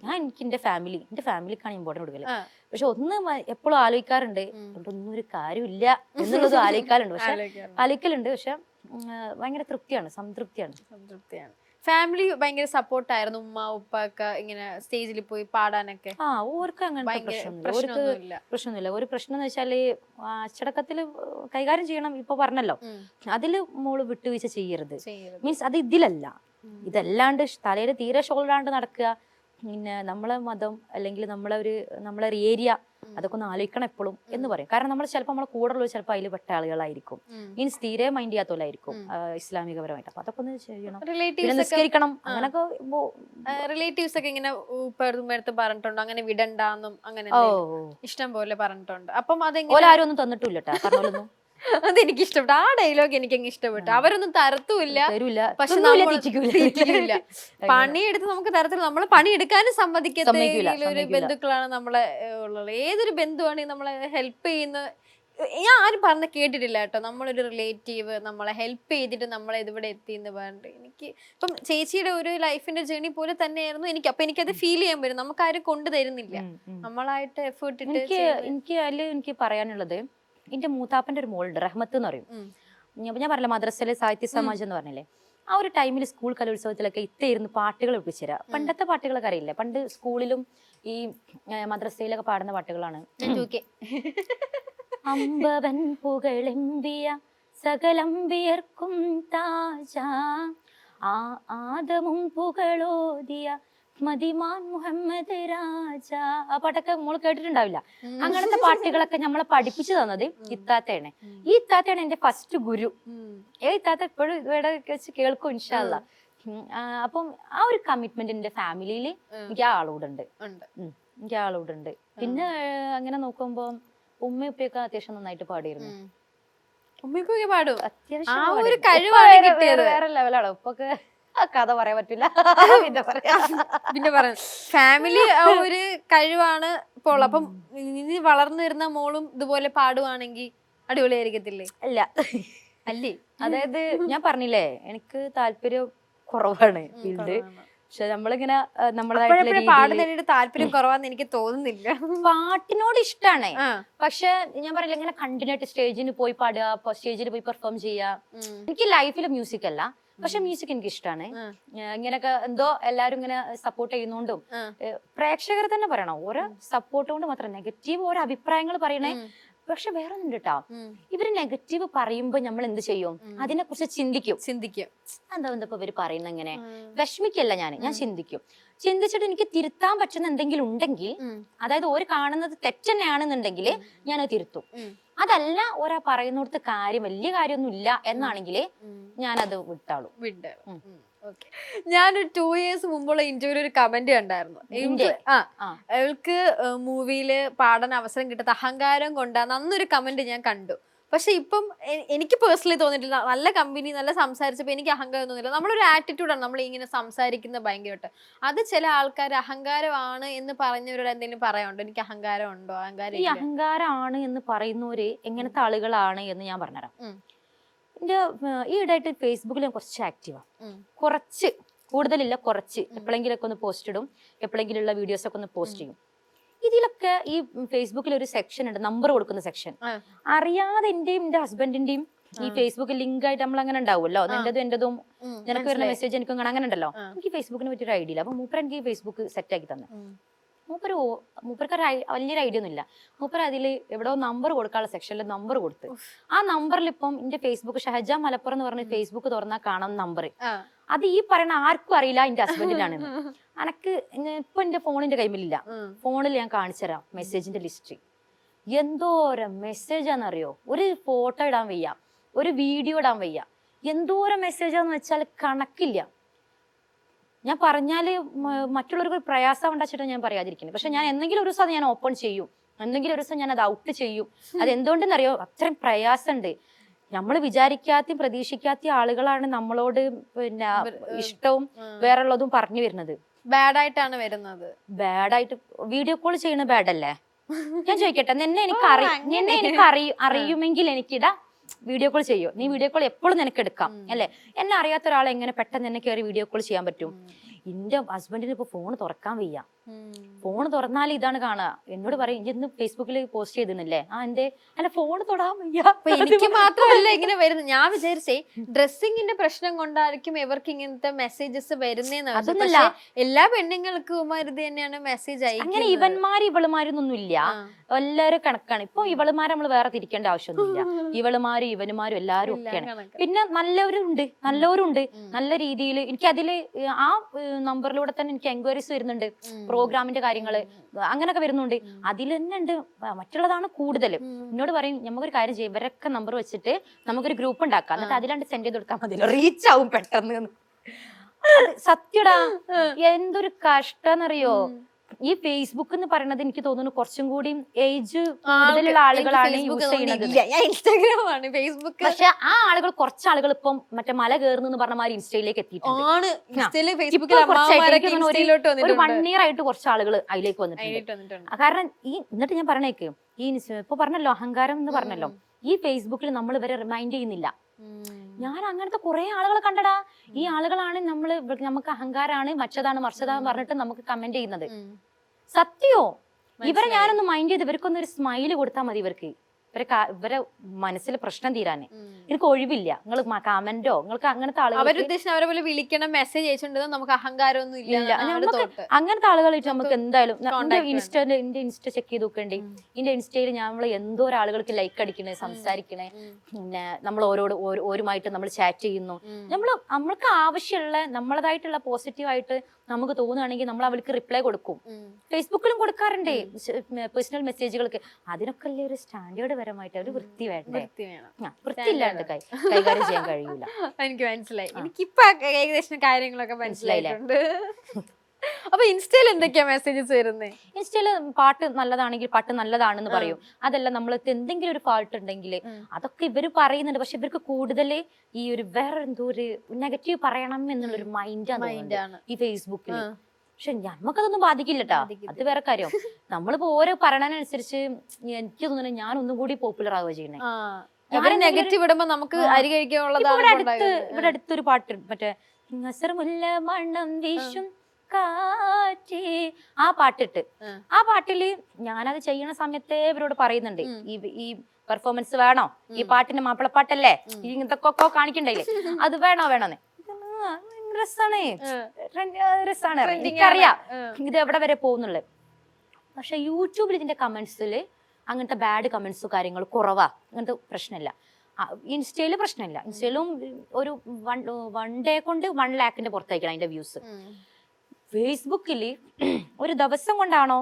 ഞാൻ എനിക്ക് എന്റെ ഫാമിലി എന്റെ ഫാമിലിക്കാണ് ഇമ്പോർട്ടന്റ് കൊടുക്കൽ. പക്ഷെ ഒന്ന് എപ്പോഴും ആലോചിക്കാറുണ്ട്. അതുകൊണ്ടൊന്നും ഒരു കാര്യമില്ല എന്നുള്ളത് ആലോചിക്കാറുണ്ട്. പക്ഷെ. ആലോചിക്കലുണ്ട് പക്ഷെ ഭയങ്കര തൃപ്തിയാണ് സംതൃപ്തിയാണ്. സംതൃപ്തിയാണ്. ഫാമിലി ഭയങ്കര സപ്പോർട്ടായിരുന്നു ഉമ്മ ഉപ്പ ഒക്കെ ഇങ്ങനെ സ്റ്റേജിൽ പോയി പാടാനൊക്കെ. ആ ഓർക്ക് അങ്ങനെ പ്രശ്നമൊന്നുമില്ല. ഒരു പ്രശ്നം എന്ന് വെച്ചാൽ അച്ചടക്കത്തിൽ കൈകാര്യം ചെയ്യണം ഇപ്പൊ പറഞ്ഞല്ലോ. അതിൽ മോൾ വിട്ടുവീഴ്ച ചെയ്യരുത്. മീൻസ് അത് ഇതിലല്ല. ഇതല്ലാണ്ട് തലയിൽ തീരെ ഷോൾഡാണ്ട് നടക്കുക. പിന്നെ നമ്മളെ മതം അല്ലെങ്കിൽ നമ്മളെ ഒരു നമ്മളെ ഒരു ഏരിയ. അതൊക്കെ ഒന്ന് ആലോചിക്കണം എപ്പോഴും എന്ന് പറയും. കാരണം നമ്മൾ ചിലപ്പോൾ നമ്മളെ കൂടെ ഉള്ളത് ചിലപ്പോൾ അതിൽ പെട്ട ആളുകളായിരിക്കും. മീൻസ് തീരെ മൈൻഡ് ചെയ്യാത്തോലായിരിക്കും ഉം. ഇസ്ലാമികപരമായിട്ട്. അപ്പൊ അതൊക്കെ ഒന്ന് ചെയ്യണം. പിന്നെ റിലേറ്റീവ്സ് ഒക്കെ നിസ്കരിക്കണം അങ്ങനൊക്കെ റിലേറ്റീവ്സ് ഒക്കെ ഇങ്ങനെ ഉപ്പടുത്ത് പറഞ്ഞിട്ടുണ്ടോ. അങ്ങനെ വിടണ്ടെന്നും അങ്ങനെ ഇഷ്ടം പോലെ പറഞ്ഞിട്ടുണ്ട്. അപ്പം അതെങ്ങനെ ആരും ഒന്നും തന്നിട്ടില്ല കേട്ടോ അതെനിക്ക് ഇഷ്ടപ്പെട്ടു ആ ഡയലോഗ് എനിക്ക് അങ്ങ് ഇഷ്ടപ്പെട്ടു അവരൊന്നും തരത്തുമില്ല. പക്ഷെ നമ്മൾ. പണിയെടുത്ത് നമുക്ക് തരത്തില്ല. നമ്മൾ പണിയെടുക്കാനും സമ്മതിക്കാത്ത സമ്മതിക്കൂല, ഒരു. ബന്ധുക്കളാണ് നമ്മളെ ഉള്ളത്. ഏതൊരു ബന്ധുവാണെങ്കിൽ നമ്മളെ ഹെൽപ്പ് ചെയ്യുന്ന ഞാൻ ആരും പറഞ്ഞ കേട്ടിട്ടില്ല കേട്ടോ. നമ്മളൊരു റിലേറ്റീവ് നമ്മളെ ഹെൽപ്പ് ചെയ്തിട്ട് നമ്മളെ ഇതിവിടെ എത്തി എന്ന് പറഞ്ഞിട്ട്. എനിക്ക് ഇപ്പം ചേച്ചിയുടെ ഒരു ലൈഫിന്റെ ജേണി പോലെ തന്നെയായിരുന്നു എനിക്ക്. അപ്പൊ എനിക്കത് ഫീൽ ചെയ്യാൻ പറ്റും. നമുക്ക് ആരും കൊണ്ടു തരുന്നില്ല. നമ്മളായിട്ട് എഫേർട്ട് ഇട്ട് എനിക്ക് എനിക്ക് അതിൽ എനിക്ക് പറയാനുള്ളത് എന്റെ മൂത്താപ്പന്റെ ഒരു മോളുണ്ട് റഹ്മത്ത് എന്ന് പറയും. ഞാൻ ഞാൻ പറഞ്ഞില്ല മദ്രസയിലെ സാഹിത്യ സമാജം എന്ന് പറഞ്ഞില്ലേ? ആ ഒരു ടൈമിൽ സ്കൂൾ കലോത്സവത്തിലൊക്കെ ഇത്തായിരുന്നു പാട്ടുകൾ ഒപ്പിച്ചുതരാം പണ്ടത്തെ പാട്ടുകളൊക്കെ അറിയില്ല? പണ്ട് സ്കൂളിലും ഈ മദ്രസയിലൊക്കെ പാടുന്ന പാട്ടുകളാണ്. അമ്പവൻ പുകളെമ്പിയ സകലംബിയർക്കും താജ. ആ ആദമും പുകളോദിയ മതിമാൻ മുഹമ്മദ് രാജ. ആ പാട്ടൊക്കെ നമ്മൾ കേട്ടിട്ടുണ്ടാവില്ല. അങ്ങനത്തെ പാട്ടുകളൊക്കെ നമ്മളെ പഠിപ്പിച്ചു തന്നത് ഇത്താത്തയാണ് ഈ ഇത്താത്തയാണ് എന്റെ ഫസ്റ്റ് ഗുരു. ഏ ഇത്താത്ത ഇപ്പോഴും ഇവിടെ വെച്ച് കേൾക്കും ഇൻഷാല്ല അപ്പം ആ ഒരു കമ്മിറ്റ്മെന്റ് എന്റെ ഫാമിലിയിൽ എനിക്ക് ആ ആളോടുണ്ട്. എനിക്ക് ആ ആളോടുണ്ട്. പിന്നെ അങ്ങനെ നോക്കുമ്പോ ഉമ്മ ഉപ്പയൊക്കെ അത്യാവശ്യം നന്നായിട്ട് പാടിയിരുന്നു. ഉമ്മയൊക്കെ പാടും. അത്യാവശ്യം വേറെ- ലെവലാണ് ഉപ്പൊക്കെ കഥ പറയാൻ പറ്റില്ല. പിന്നെ പറയാം. പിന്നെ പറയാം. ഫാമിലി ഒരു കഴിവാണ് ഇപ്പോൾ അപ്പം ഇനി വളർന്നു വരുന്ന മോളും ഇതുപോലെ പാടുവാണെങ്കിൽ അടിപൊളിയായിരിക്കത്തില്ലേ? അല്ല. അല്ലേ? അതായത് ഞാൻ പറഞ്ഞില്ലേ എനിക്ക് താല്പര്യം കുറവാണ് ഫീൽഡ്. പക്ഷെ നമ്മളിങ്ങനെ ആ, പാടുന്നതിനോട് താല്പര്യം കുറവാന്ന് എനിക്ക് തോന്നുന്നില്ല. പാട്ടിനോട് ഇഷ്ടമാണ് പക്ഷെ ഞാൻ പറയില്ല ഇങ്ങനെ കണ്ടിന്യൂ ആയിട്ട് സ്റ്റേജിന് പോയി പാടുക സ്റ്റേജിൽ പോയി പെർഫോം ചെയ്യുക. എനിക്ക് ലൈഫിൽ മ്യൂസിക് അല്ല. പക്ഷെ മ്യൂസിക് എനിക്ക് ഇഷ്ടമാണ് ഇങ്ങനൊക്കെ ഇങ്ങനെയൊക്കെ എന്തോ എല്ലാരും ഇങ്ങനെ സപ്പോർട്ട് ചെയ്യുന്നോണ്ടും പ്രേക്ഷകർ തന്നെ പറയണം. ഓരോ സപ്പോർട്ട് കൊണ്ട് മാത്രം നെഗറ്റീവ് ഓരോ അഭിപ്രായങ്ങൾ പറയണേ. പക്ഷെ വേറെ ഒന്നും കേട്ടോ. ഇവർ നെഗറ്റീവ് പറയുമ്പോ നമ്മൾ എന്ത് ചെയ്യും? അതിനെ കുറിച്ച് ചിന്തിക്കും. ചിന്തിക്കും. എന്താ എന്താ ഇവർ പറയുന്ന ഇങ്ങനെ? വിഷമിക്കല്ല ഞാൻ ഞാൻ ചിന്തിക്കും. ചിന്തിച്ചിട്ട് എനിക്ക് തിരുത്താൻ പറ്റുന്ന എന്തെങ്കിലും ഉണ്ടെങ്കിൽ അതായത് ഓര് കാണുന്നത് തെറ്റന്നെയാണെന്നുണ്ടെങ്കിൽ ഞാൻ അത് തിരുത്തും. അതല്ല ഒരാ പറയുന്നിടത്ത് കാര്യം വലിയ കാര്യമൊന്നും ഇല്ല എന്നാണെങ്കിൽ. ഞാനത് വിട്ടാളും. വിട്ട്. ഞാനൊരു ടു ഇയേഴ്സ് മുമ്പുള്ള ഇന്റർവ്യൂവിൽ ഒരു കമന്റ് കണ്ടായിരുന്നു. ആ ആ. അവൾക്ക് മൂവിയിൽ പാടാൻ അവസരം കിട്ടാത്ത അഹങ്കാരം കൊണ്ടാന്ന് അന്നൊരു കമന്റ് ഞാൻ കണ്ടു. പക്ഷെ ഇപ്പം എനിക്ക് പേഴ്സണലി തോന്നിയിട്ടില്ല. നല്ല കമ്പനി നല്ല സംസാരിച്ചപ്പോൾ എനിക്ക് അഹങ്കാരം തോന്നിയില്ല. നമ്മളൊരു ആറ്റിറ്റ്യൂഡാണ് നമ്മൾ ഇങ്ങനെ സംസാരിക്കുന്നത് ഭയങ്കരമായിട്ട്. അത് ചില ആൾക്കാർ അഹങ്കാരമാണ് എന്ന് പറഞ്ഞവരോട് എന്തെങ്കിലും പറയാനുണ്ടോ? എനിക്ക് അഹങ്കാരം ഉണ്ടോ? അഹങ്കാരം ഈ അഹങ്കാരമാണ് എന്ന് പറയുന്നവര് എങ്ങനത്തെ ആളുകളാണ് എന്ന് ഞാൻ പറഞ്ഞുതരാം. ഏർ, ഈ ഇടായിട്ട് ഫേസ്ബുക്കിൽ ഞാൻ കുറച്ച് ആക്റ്റീവാണ് കുറച്ച് കൂടുതലില്ല കുറച്ച്. എപ്പോഴെങ്കിലൊക്കെ ഒന്ന് പോസ്റ്റ് ഇടും. എപ്പോഴെങ്കിലുള്ള വീഡിയോസ് ഒക്കെ ഒന്ന് പോസ്റ്റ് ചെയ്യും. ഇതിലൊക്കെ ഈ ഫേസ്ബുക്കിൽ ഒരു സെക്ഷൻ ഉണ്ട് നമ്പർ കൊടുക്കുന്ന സെക്ഷൻ അറിയാതെ എന്റെയും എന്റെ ഹസ്ബൻഡിന്റെയും ഈ ഫേസ്ബുക്കിൽ ലിങ്ക് ആയിട്ട് നമ്മൾ അങ്ങനെ ഉണ്ടാവുമല്ലോ. എന്റേതും എന്റേതും നിനക്ക് വരുന്ന മെസ്സേജ് എനിക്ക് അങ്ങനെ ഉണ്ടല്ലോ. എനിക്ക് ഫേസ്ബുക്കിനെ പറ്റി ഒരു ഐഡിയ ഇല്ല. അപ്പൊ മൂപ്പർ എനിക്ക് ഫേസ്ബുക്ക് സെറ്റ് ആക്കി തന്നെ. ഓ- മൂപ്പർക്ക് ഒരു വലിയൊരു ഐഡിയ ഒന്നും ഇല്ല മൂപ്പർ അതിൽ എവിടെയോ നമ്പർ കൊടുക്കാനുള്ള സെക്ഷനിൽ നമ്പർ കൊടുത്ത്. ആ നമ്പറിൽ ഇപ്പം എന്റെ ഫേസ്ബുക്ക് ഷഹജ മലപ്പുറം എന്ന് പറഞ്ഞ ഫേസ്ബുക്ക് തുറന്നാൽ കാണാം നമ്പർ അത് ഈ പറയണ ആർക്കും അറിയില്ല എന്റെ ഹസ്ബൻഡിനാണ് അനക്ക് ഇപ്പൊ എന്റെ ഫോണിന്റെ കൈമിലില്ല. ഉം. ഫോണിൽ ഞാൻ കാണിച്ചുതരാം മെസ്സേജിന്റെ ലിസ്റ്റ് എന്തോരം മെസ്സേജാന്നറിയോ ഒരു ഫോട്ടോ ഇടാൻ വയ്യ. ഒരു വീഡിയോ ഇടാൻ വയ്യ. എന്തോരം മെസ്സേജാന്ന് വെച്ചാൽ കണക്കില്ല. ഞാൻ പറഞ്ഞാൽ മറ്റുള്ളവർക്ക് പ്രയാസം ഉണ്ടാച്ചിട്ട് ഞാൻ പറയാതിരിക്കുന്നത്. പക്ഷെ ഞാൻ എന്തെങ്കിലും ഒരു ദിവസം അത് ഞാൻ ഓപ്പൺ ചെയ്യും. എന്തെങ്കിലും ഒരു ദിവസം ഞാൻ അത് ഔട്ട് ചെയ്യും. അത് എന്തുകൊണ്ടെന്നറിയോ അത്രയും പ്രയാസമുണ്ട്. നമ്മൾ വിചാരിക്കാത്ത പ്രതീക്ഷിക്കാത്ത ആളുകളാണ് നമ്മളോട് പിന്നെ ഇഷ്ടവും വേറുള്ളതും പറഞ്ഞു വരുന്നത്. ബാഡ് ആയിട്ടാണ് വരുന്നത്. ബാഡ് ആയിട്ട് വീഡിയോ കോൾ ചെയ്യണ ബാഡ് അല്ലേ? ഞാൻ ചോദിക്കട്ടെ നിന്നെ എനിക്ക് അറിയാം. നിന്നെ എനിക്ക് അറിയ അറിയുമെങ്കിൽ എനിക്കിടാ വീഡിയോ കോൾ ചെയ്യോ. നീ വീഡിയോ കോൾ എപ്പോഴും നിനക്ക് എടുക്കാം അല്ലെ? എന്നെ അറിയാത്ത ഒരാളെ എങ്ങനെ പെട്ടെന്ന് എന്നെ കയറി വീഡിയോ കോൾ ചെയ്യാൻ പറ്റും? എന്റെ ഹസ്ബൻഡിന് ഇപ്പൊ ഫോൺ തുറക്കാൻ വയ്യ. ഫോൺ തുറന്നാൽ ഇതാണ് കാണുക എന്നോട് പറയും "ഇജ്ജ് ഇന്ന് ഫേസ്ബുക്കിൽ പോസ്റ്റ് ചെയ്തിരുന്നില്ലേ? ആ എന്റെ അല്ല ഫോൺ തൊടാൻ വയ്യ. എനിക്ക് മാത്രമല്ല ഇങ്ങനെ വരുന്നത്. ഞാൻ വിചാരിച്ചേ ഡ്രസ്സിങ്ങിന്റെ പ്രശ്നം കൊണ്ടായിരിക്കും ഇവർക്ക് ഇങ്ങനത്തെ മെസ്സേജസ് വരുന്നേന്ന് അതൊന്നുമില്ല. എല്ലാ പെണ്ണുങ്ങൾക്കും ഇത് തന്നെയാണ് മെസ്സേജ് അങ്ങനെ അയക്കുന്നത്. ഇവന്മാര് ഇവളുമാരൊന്നും ഇല്ല കണക്കാണ്. ഇപ്പൊ ഇവളുമാരെ നമ്മൾ വേറെ തിരിക്കേണ്ട ആവശ്യമൊന്നുമില്ല. ഇവളുമാരും ഇവനുമാരും എല്ലാരും എല്ലാം ഒക്കെയാണ്. പിന്നെ നല്ലവരുണ്ട്. നല്ലവരുണ്ട്. നല്ല രീതിയിൽ എനിക്ക് അതിൽ ആ നമ്പറിലൂടെ തന്നെ എനിക്ക് എൻക്വയറീസ് വരുന്നുണ്ട്. പ്രോഗ്രാമിന്റെ കാര്യങ്ങൾ അങ്ങനെയൊക്കെ വരുന്നുണ്ട്. അതിൽ തന്നെ ഉണ്ട് മറ്റുള്ളതാണ് കൂടുതൽ. എന്നോട് പറയും നമുക്കൊരു കാര്യം ചെയ്യും ഇവരൊക്കെ നമ്പർ വെച്ചിട്ട് നമുക്കൊരു ഗ്രൂപ്പ് ഉണ്ടാക്കാം. എന്നിട്ട് അതിലാണ്ട് സെൻഡ് ചെയ്ത് കൊടുക്കാൻ മതി റീച്ച് ആവും പെട്ടെന്ന്. സത്യടാ എന്തൊരു കഷ്ടന്നറിയോ? ഈ ഫേസ്ബുക്ക് എന്ന് പറയുന്നത് എനിക്ക് തോന്നുന്നു കുറച്ചും കൂടി ഏജ് കൂടുതലുള്ള ആളുകളാണ് യൂസ് ചെയ്യുന്നത്. ഞാൻ ഇൻസ്റ്റാഗ്രാം ആണ്. ഫേസ്ബുക്ക് പക്ഷെ ആ ആളുകൾ കുറച്ച് ആളുകൾ ഇപ്പം മറ്റേ മല കയറുന്നു എന്ന് പറഞ്ഞ മാതിരി ഇൻസ്റ്റയിലേക്ക് എത്തിയിട്ടുണ്ട്. ഒരു- വൺ ഇയർ ആയിട്ട് കുറച്ച് ആളുകൾ അതിലേക്ക് വന്നിട്ടുണ്ട്. കാരണം ഈ എന്നിട്ട് ഞാൻ പറഞ്ഞേക്ക് ഈ ഇപ്പൊ പറഞ്ഞല്ലോ അഹങ്കാരം എന്ന് പറഞ്ഞല്ലോ. ഈ ഫേസ്ബുക്കിൽ നമ്മൾ ഇവരെ റിമൈൻഡ് ചെയ്യുന്നില്ല. ഞാൻ അങ്ങനത്തെ കുറെ ആളുകളെ കണ്ടടാ. ഈ ആളുകളാണ് നമ്മൾ നമുക്ക് അഹങ്കാരാണ് മറ്റതാണ് മറിച്ചതാന്ന് പറഞ്ഞിട്ട് നമുക്ക് കമന്റ് ചെയ്യുന്നത്. സത്യോ? ഇവരെ ഞാനൊന്ന് മൈൻഡ് ചെയ്ത് ഇവർക്കൊന്ന് ഒരു സ്മൈൽ കൊടുത്താൽ മതി ഇവർക്ക്. ഇവരെ ഇവരെ മനസ്സിൽ പ്രശ്നം തീരാന്. എനിക്ക് ഒഴിവില്ല. നിങ്ങൾ കമന്റോ നിങ്ങൾക്ക് അങ്ങനത്തെ ആളുകൾ അവരെ പോലെ വിളിക്കണം മെസ്സേജ് അയച്ചിട്ടുണ്ടോ നമുക്ക് അഹങ്കാരമൊന്നും ഇല്ല നമുക്ക് അങ്ങനത്തെ ആളുകളായിട്ട് നമുക്ക് എന്തായാലും ഇൻസ്റ്റ എന്റെ ഇൻസ്റ്റ ചെക്ക് ചെയ്ത് നോക്കണ്ടേ? എന്റെ ഇൻസ്റ്റയിൽ നമ്മൾ എന്തോ ആളുകൾക്ക് ലൈക്ക് അടിക്കണേ സംസാരിക്കണേ. പിന്നെ നമ്മൾ ഓരോട് ഓരോരുമായിട്ട് നമ്മൾ ചാറ്റ് ചെയ്യുന്നു. നമ്മൾ നമ്മൾക്ക് ആവശ്യമുള്ള നമ്മളതായിട്ടുള്ള പോസിറ്റീവ് ആയിട്ട് നമുക്ക് തോന്നുകയാണെങ്കിൽ നമ്മൾ അവൾക്ക് റിപ്ലൈ കൊടുക്കും. ഫേസ്ബുക്കിലും കൊടുക്കാറുണ്ട്. പേഴ്സണൽ മെസ്സേജുകൾക്ക് അതിനൊക്കെ അല്ലേ ഒരു സ്റ്റാൻഡേർഡ് പരമായിട്ട് ഒരു വൃത്തി വേണ്ടേ? വൃത്തി വേണം. വൃത്തി ഇല്ലാണ്ട് കൈ കൈകാര്യം ചെയ്യാൻ കഴിയൂല. എനിക്ക് മനസ്സിലായി. എനിക്കിപ്പോ ഏകദേശം കാര്യങ്ങളൊക്കെ മനസ്സിലായില്ലേ? മനസ്സിലായിട്ടുണ്ട്. അപ്പൊ ഇൻസ്റ്റയിൽ എന്തൊക്കെയാ മെസ്സേജസ് വരുന്നത് ഇൻസ്റ്റയിൽ പാട്ട് നല്ലതാണെങ്കിൽ പാട്ട് നല്ലതാണെന്ന് പറയും. അതല്ല നമ്മൾ എന്തെങ്കിലും ഒരു പാട്ട് ഉണ്ടെങ്കിൽ അതൊക്കെ ഇവർ പറയുന്നുണ്ട്. പക്ഷെ ഇവർക്ക് കൂടുതൽ ഈ ഒരു വേറെ എന്തോ ഒരു നെഗറ്റീവ് പറയണം എന്നുള്ള ഒരു മൈൻഡാണ് മൈൻഡ് ആണ്. ഈ ഫേസ്ബുക്കിൽ. പക്ഷെ നമുക്കതൊന്നും ബാധിക്കില്ല കേട്ടോ ബാധിക്കത്തില്ല. അത് വേറെ കാര്യം. നമ്മളിപ്പോ ഓരോ പറയണനുസരിച്ച് എനിക്ക് തോന്നുന്നു ഞാൻ ഒന്നും കൂടി പോപ്പുലർ ആവുക ചെയ്യണേ നെഗറ്റീവ് ഇടുമ്പോ നമുക്ക്. അരി ഇവിടെ കഴിക്കാനുള്ളതാണ് ഇവിടെ അടുത്തൊരു പാട്ട് മറ്റേ മണ്ണം മണം വീശും കാറ്റേ ആ പാട്ടിട്ട്. ആ. പാട്ടിൽ ഞാനത് ചെയ്യണ സമയത്തേ ഇവരോട് പറയുന്നുണ്ട്. ഈ ഈ പെർഫോമൻസ് വേണോ? ഈ. പാട്ടിന്റെ മാപ്പിളപ്പാട്ടല്ലേ? ഇതൊക്കെ കാണിക്കണ്ടല്ലേ അത് വേണോ വേണോന്ന്. രസാണ്. രസാണ്. എനിക്കറിയാം. ഇത് എവിടെ വരെ പോകുന്നുള്ളത്? പക്ഷെ യൂട്യൂബിൽ ഇതിന്റെ കമന്റ്സിൽ അങ്ങനത്തെ ബാഡ് കമന്റ്സ് കാര്യങ്ങൾ കുറവാ. അങ്ങനത്തെ പ്രശ്നമില്ല. ഇൻസ്റ്റയിൽ പ്രശ്നമില്ല. ഇൻസ്റ്റയിലും ഒരു വൺ വൺ ഡേ കൊണ്ട് വൺ ലാക്കിന്റെ പുറത്തേക്കാണ് അതിന്റെ വ്യൂസ് ഫേസ്ബുക്കിൽ ഒരു ദിവസം കൊണ്ടാണോ?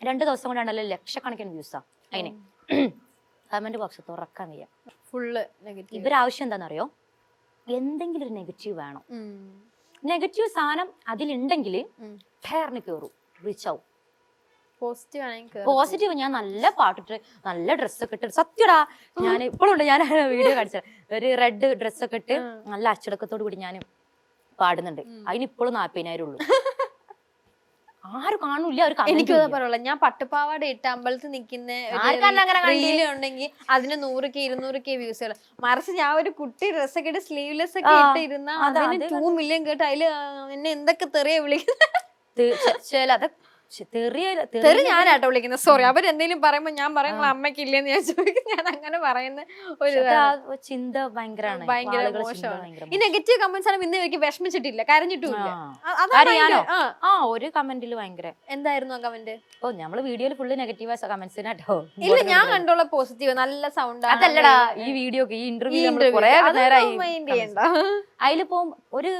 രണ്ട് ദിവസം കൊണ്ടാണല്ലോ ലക്ഷക്കണക്കിന് വ്യൂസാ അതിനെ. കമന്റ് ബോക്സ് തുറക്കാൻ വയ്യ. Full negative. ഇവരാവശ്യം എന്താണെന്നറിയോ എന്തെങ്കിലും ഒരു നെഗറ്റീവ് വേണം നെഗറ്റീവ് സാധനം അതിലുണ്ടെങ്കിൽ ഉം. ഫെയറിന് കയറും റീച്ച് ആവും. പോസിറ്റീവ് ഞാൻ നല്ല പാട്ടിട്ട് നല്ല ഡ്രസ്സൊക്കെ ഇട്ട് സത്യടാ ഞാൻ ഇപ്പോഴും ഉണ്ട്. ഞാൻ വീഡിയോ കാണിച്ചത്. ഒരു റെഡ് ഡ്രസ്സൊക്കെ ഇട്ട് നല്ല അച്ചടക്കത്തോടു കൂടി ഞാൻ പാടുന്നുണ്ട്. അതിന് ഇപ്പോഴും നാപ്പതിനായിരം ഉള്ളൂ. ആരും കാണില്ല ഒരു എനിക്ക് പറയുള്ളൂ ഞാൻ പട്ടുപാവാട ഇട്ട് അമ്പലത്തിൽ നിൽക്കുന്ന? ഉണ്ടെങ്കിൽ അതിന് നൂറ് കെ ഇരുന്നൂറ് കെ വ്യൂസ് മറിച്ച് ഞാൻ ഒരു കുട്ടി ഡ്രസ് ഒക്കെ ഇട്ട് സ്ലീവ്ലെസ് ഒക്കെ ഇട്ടിരുന്ന ഇട്ട് ഇരുന്ന അതിന് ടൂ മില്യൺ കേട്ട് അതിൽ എന്നെ എന്തൊക്കെ തെറിയ വിളിക്കുന്നത് അതൊക്കെ തെറി ഞാനാട്ടോ വിളിക്കുന്നത്. സോറി അവരെന്തെങ്കിലും പറയുമ്പോ ഞാൻ പറയും അമ്മയ്ക്ക് ഇല്ലെന്ന് ഞാൻ ചോദിക്കും. ഞാൻ അങ്ങനെ പറയുന്ന ഒരു ചിന്ത ഭയങ്കരമാണ് ഭയങ്കര മോശമാണ്. ഈ നെഗറ്റീവ് കമന്റ്സ് ആണ് ഇന്ന് എനിക്ക് വിഷമിച്ചിട്ടില്ല കരഞ്ഞിട്ടില്ല ആ. ഒരു കമന്റിൽ ഭയങ്കര. എന്തായിരുന്നു ആ കമന്റ് ഓ നമ്മൾ വീഡിയോയിൽ ഫുള്ള് നെഗറ്റീവ് കമന്റ്സിനാട്ടോ ഇല്ല ഞാൻ കണ്ടോളാം പോസിറ്റീവ് നല്ല സൗണ്ട് അതല്ലടാ ഈ വീഡിയോ ഈ ഇന്റർവ്യൂ അതിൽ അതിലിപ്പോ ഒരു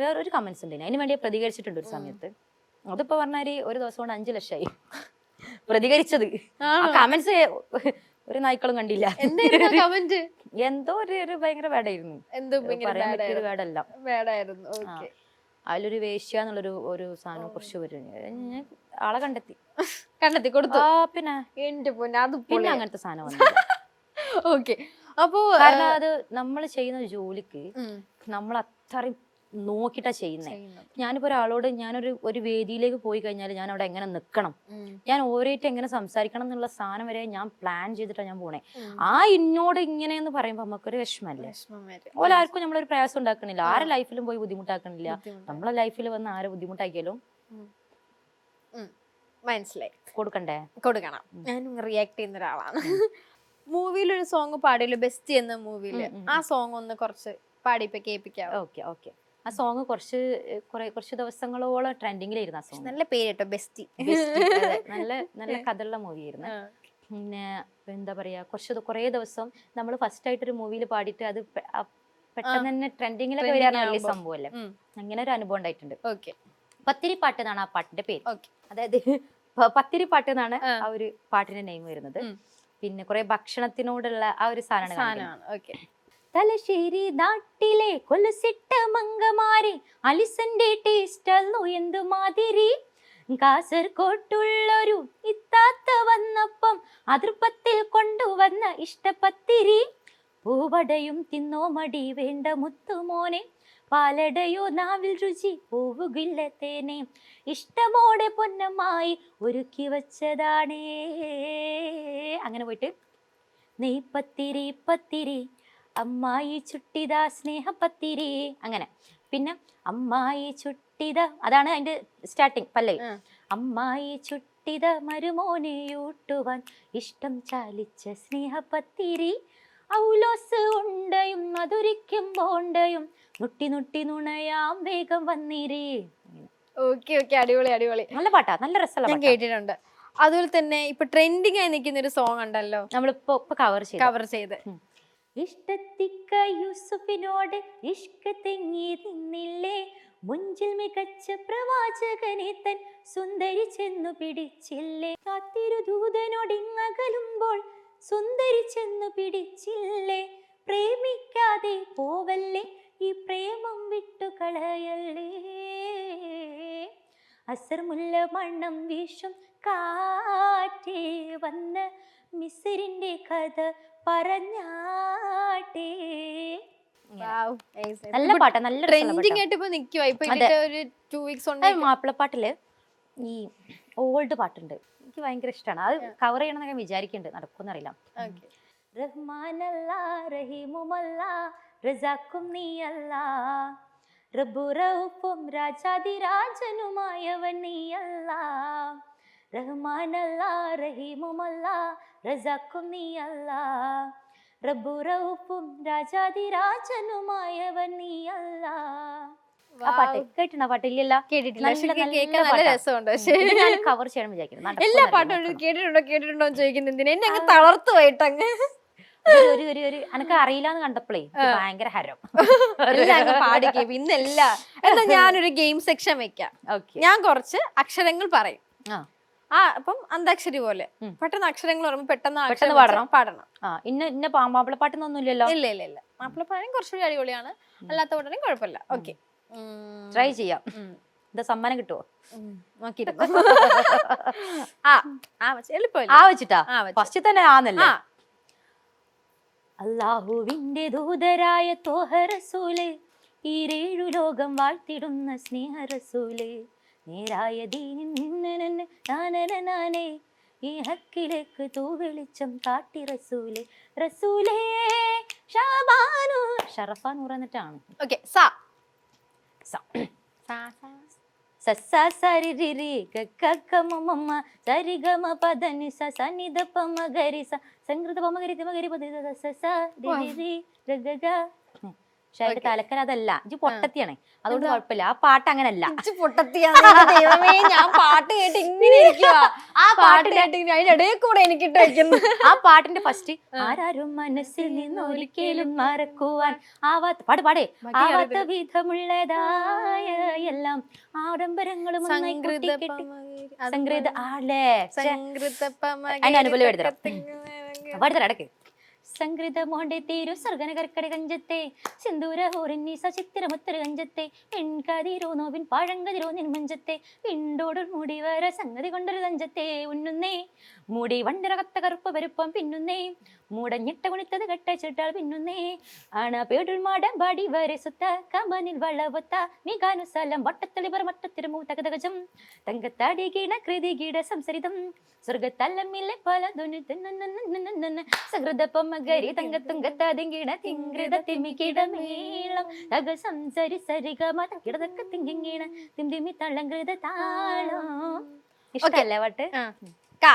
വേറൊരു കമന്റ്സ് ഉണ്ട്. അതിന് വേണ്ടി പ്രതികരിച്ചിട്ടുണ്ട് ഒരു സമയത്ത്. അതിപ്പോ പറഞ്ഞാൽ ഒരു ദിവസം കൊണ്ട് അഞ്ചു ലക്ഷമായി പ്രതികരിച്ചത്. കമന്റ്സ് ഒരു നായ്ക്കളും കണ്ടില്ല. കമന്റ് എന്തോ ഒരു ഒരു ഭയങ്കര വേടായിരുന്നു എന്തോ വേടല്ല അതിലൊരു വേശ്യ എന്നുള്ളൊരു ഒരു സാധനം കുറച്ച് വരും ആളെ കണ്ടെത്തി. കണ്ടെത്തി കൊടുത്തു. പിന്നെ? എന്റെ പൊന്നെ അത് പിന്നെ അങ്ങനത്തെ സാധനം ഓക്കെ അപ്പോ കാരണം അത് നമ്മൾ ചെയ്യുന്ന ജോലിക്ക് നമ്മൾ അത്രയും നോക്കിട്ടാ ചെയ്യുന്നത്. ചെയ്യുന്നു. ഞാനിപ്പോ ഒരാളോട് ഞാനൊരു ഒരു വേദിയിലേക്ക് പോയി കഴിഞ്ഞാൽ ഞാൻ അവിടെ എങ്ങനെ നിൽക്കണം ഞാൻ ഓരോട്ട് എങ്ങനെ സംസാരിക്കണം എന്നുള്ള സാധനം വരെ ഞാൻ പ്ലാൻ ചെയ്തിട്ടാണ് ഞാൻ പോണേ. ആ ഇന്നോട് ഇങ്ങനെ എന്ന് പറയുമ്പോ നമുക്കൊരു വിഷമല്ലേ? ഓരോ. ഓല ആർക്കും നമ്മളൊരു പ്രയാസം ഉണ്ടാക്കണില്ല. ആരെ ലൈഫിലും പോയി ബുദ്ധിമുട്ടാക്കണില്ല. നമ്മളെ ലൈഫിൽ വന്ന് ആരെ ബുദ്ധിമുട്ടാക്കിയാലും മനസ്സിലായി. കൊടുക്കണ്ടേ? കൊടുക്കണം. ഞാൻ റിയാക്ട് ചെയ്യുന്ന ഒരാളാണ്. മൂവിയിൽ ഒരു സോങ് പാടിയല്ലോ ബെസ്റ്റ് എന്ന ഉം, ആ സോങ് ഒന്ന് കുറച്ച് പാടിപ്പോ കേൾപ്പിക്കാം ഓക്കെ ഓക്കെ ആ സോങ് കുറച്ച് കുറെ കുറച്ച് ദിവസങ്ങളോളം ട്രെൻഡിങ്ങിലായിരുന്നു ആ സോങ് നല്ല പേര് കേട്ടോ ബെസ്റ്റ് നല്ല നല്ല കഥയുള്ള മൂവി ആയിരുന്നു. പിന്നെ എന്താ പറയാ കുറച്ച് കുറേ ദിവസം നമ്മൾ ഫസ്റ്റ് ആയിട്ട് ഒരു മൂവിയിൽ പാടിയിട്ട് അത് പെട്ടെന്ന് തന്നെ ട്രെൻഡിങ്ങിലൊക്കെ വലിയ സംഭവമല്ലേ? അങ്ങനെ ഒരു അനുഭവം ഉണ്ടായിട്ടുണ്ട്. ഓക്കെ പത്തിരി പാട്ട് എന്നാണ് ആ പാട്ടിന്റെ പേര്. അതായത് പത്തിരി പാട്ട് എന്നാണ് ആ. ഒരു പാട്ടിന്റെ നെയിം വരുന്നത്. പിന്നെ കുറെ ഭക്ഷണത്തിനോടുള്ള ആ ഒരു സാധനമാണ് തലശ്ശേരി നാട്ടിലെ കൊലുസിട്ട മംഗമാരെ. അലിസന്റെ ടേസ്റ്റ് അല്ലോ എന്തു മാതിരി കാസർകോട്ടുള്ളൊരു ഇത്താത്ത വന്നപ്പം അതിർപ്പത്തിൽ കൊണ്ടുവന്ന ഇഷ്ടപത്തിരി പൂവടയും തിന്നോ മടി വേണ്ട മുത്തുമോനെ. പാലടയോ നാവിൽ രുചി പോവുകില്ല തേനെ. ഇഷ്ടമോടെ പൊന്നമായി ഒരുക്കി വച്ചതാണേ. അങ്ങനെ പോയിട്ട് നെയ്പത്തിരി പത്തിരി അമ്മായി ചുട്ടിതാ സ്നേഹപത്തിരി. അങ്ങനെ. പിന്നെ അമ്മായി ചുട്ടിത അതാണ് അതിന്റെ സ്റ്റാർട്ടിങ് പല്ലവി. അമ്മായി ചുട്ടിത മരുമോനെ യൂട്ടുവാൻ ഇഷ്ടം ചാലിച്ച സ്നേഹപത്തിരി. ഔലോസ് ഉണ്ടയും മധുരിക്കും ബോണ്ടയും. നുട്ടി നുട്ടി നുണയാം വേഗം വന്നിരേ. ഓക്കെ ഓക്കെ അടിപൊളി അടിപൊളി. നല്ല പാട്ടാ നല്ല രസമുള്ള ഞാൻ പാട്ടാ. കേട്ടിട്ടുണ്ട്. അതുപോലെ തന്നെ ഇപ്പൊ ട്രെൻഡിങ് ആയി നിൽക്കുന്ന ഒരു സോങ് ഉണ്ടല്ലോ. നമ്മളിപ്പോ കവർ ചെയ്ത്. കവർ ചെയ്ത്. ഇഷ്ടത്തിക്ക യൂസുഫിനോട് ഇഷ്ക തെങ്ങി നിന്നില്ലേ? മുഞ്ചിൽ മികച്ച പ്രവാചകനെ തൻ സുന്ദരി ചെന്നു പിടിച്ചില്ലേ? കാത്തിരു ദൂതനോടിങ്ങകലുമ്പോൾ സുന്ദരി ചെന്നു പിടിച്ചില്ലേ? പ്രേമിക്കാതെ പോവല്ലേ? ഈ പ്രേമം വിട്ടു കളയല്ലേ? അസർമുല്ല മണ്ണം വീശും കാറ്റേ വന്ന് മിസിരിന്റെ കഥ പറഞ്ഞാട്ടേ. നല്ല പാട്ടാ നല്ല ട്രെൻഡിങ് ആയിട്ട് ഇപ്പൊ നിക്കുവാ. ഇപ്പൊ ഒരു ടു വീക്സ് ഉണ്ട് മാപ്പിളപ്പാട്ടിൽ ഈ ഓൾഡ് പാട്ടുണ്ട്. എനിക്ക് ഭയങ്കര ഇഷ്ടമാണ് അത് കവർ ചെയ്യണമെന്നൊക്കെ വിചാരിക്കുന്നുണ്ട് നടക്കുമെന്നറിയില്ല. റഹ്മാനല്ല റഹീമുമല്ല റസാക്കും നീയല്ല. റബ്ബുറൗഫും രാജാതിരാജനുമായവൻ നീയല്ല. റഹ്മാനല്ല റഹീമുമല്ല റസാക്കും നീയല്ല. റബ്ബുറൗഫും രാജാതിരാജനുമായവൻ നീയല്ല. ആ പാട്ട് കേട്ടിട്ടില്ല. കവർ ചെയ്യണം വിചാരിക്കുന്നു. എല്ലാ പാട്ടും ഉണ്ട്. കേട്ടിട്ടുണ്ടോ? കേട്ടിട്ടുണ്ടോ എന്ന് ചോദിക്കുന്നത് എന്തിനാ? എന്നെ അങ്ങ് തളർത്തു പോയിട്ടങ്ങ്. ഒരു ഒരു ഒരു ഒരു. അനക്ക് അറിയില്ലാന്ന് കണ്ടപ്പോഴേ ഭയങ്കര ഹരം. എന്നാ ഞാനൊരു ഗെയിം സെക്ഷൻ വെക്കാം. ഞാൻ കുറച്ച് അക്ഷരങ്ങൾ പറയും. ആ അപ്പം അന്താക്ഷരി പോലെ. പെട്ടെന്ന് അക്ഷരങ്ങൾ പറയുമ്പോൾ പെട്ടെന്ന് പെട്ടെന്ന് പാടണം. പാടണം. ആ ഇന്ന ഇന്ന മാപ്പിളപ്പാട്ടൊന്നും ഇല്ലല്ലോ ഇല്ല ഇല്ല ഇല്ല. മാപ്പിളപ്പാടം കുറച്ചുകൂടി അടിപൊളിയാണ്. അല്ലാത്ത ഉടനെ കുഴപ്പമില്ല. ഓക്കെ. ട്രൈ ചെയ്യാം. എന്താ സമ്മാനം കിട്ടുമോ നോക്കിയിരുന്നു? ആ ആ എളുപ്പമില്ല. ആ വെച്ചിട്ടാ. ഫസ്റ്റ് തന്നെ ആന്നല്ലേ? അള്ളാഹുവിന്റെ ദൂതരായ തോഹ റസൂലെ ഈ രേഴു ലോകം വാഴ്ത്തിടുന്ന സ്നേഹ റസൂൽ നേരായ ദീനിൻ നാനേ. ഈ ഹക്കിലേക്ക് തൂ വെളിച്ചം കാട്ടി റസൂലേ. റസൂലേ ഷാബാനു. ഷറഫാൻ പറഞ്ഞിട്ടാണ് ഓക്കെ സാ. സ. സാ സാ. സസ്സ സരിരി കക്കമമ്മ സരിഗമ പദനി സ സനിധ പമ ഗരി സ. സംകൃത പമ ഗരി തിമ പക്ഷെ അതിന്റെ തലക്കൻ അതല്ല. പൊട്ടത്തിയാണ്. അതുകൊണ്ട് കുഴപ്പമില്ല. ആ പാട്ട് അങ്ങനല്ല. ദൈവമേ ഞാൻ പാട്ട് കേട്ട് ഇങ്ങനെ ആ പാട്ട് പാട്ടിന്റെ കൂടെ ആ പാട്ടിന്റെ ഫസ്റ്റ് ആരാരും മനസ്സിൽ നിന്ന് ഒരിക്കലും മറക്കുവാൻ ആവാത്ത പാട് പാടേ. ആവാത്ത വിധമുള്ളതായ എല്ലാം ആഡംബരങ്ങളും സംഗീത ആളേ അതിന്റെ അനുഭവം എടുത്തരാം. പാടുതരാ ഇടയ്ക്ക് സംഗീത മോണ്ടെ തീരു സർഗന കർക്കട കഞ്ചത്തെ സിന്ദൂര ഹോറിന്നി സചിത്തിര മുത്തര കഞ്ചത്തെ പെൺകതിരോ നോവിൻ പാഴങ്കതിരോ നിർമഞ്ചത്തെ പിണ്ടോട് മുടി വര സംഗതി കൊണ്ടൊരു തഞ്ചത്തെ ഉണ്ണുന്നേ മുടി വണ്ടിറകത്ത കറുപ്പ് പെരുപ്പം പിന്നുന്നേ മൂടഞ്ഞിട്ട കുണിത്തത് കെട്ട ചിട്ടാൾ പിന്നുന്നേ ആണ പേടുൾ മാടം പാടി വരെ സുത്ത കമനിൽ വളവത്ത മികാനുസലം വട്ടത്തളിവർ മട്ടത്തിരുമൂ തകതകജം തങ്കത്താടി ഗീണ കൃതി ഗീട സംസരിതം സ്വർഗത്തല്ലമ്മില്ലെ പല സഹൃദ പൊമ്മഗരി തങ്ക തുങ്കത്താതിങ്കിട തിങ്കൃത തിമിക്കിട മേളം. തക സംസരി സരിഗമ തക്കിടതക്ക തിങ്കിങ്ങീണ തിന്തിമി തള്ളങ്കൃത താളം. ഇഷ്ടല്ലേ പാട്ട്. ക.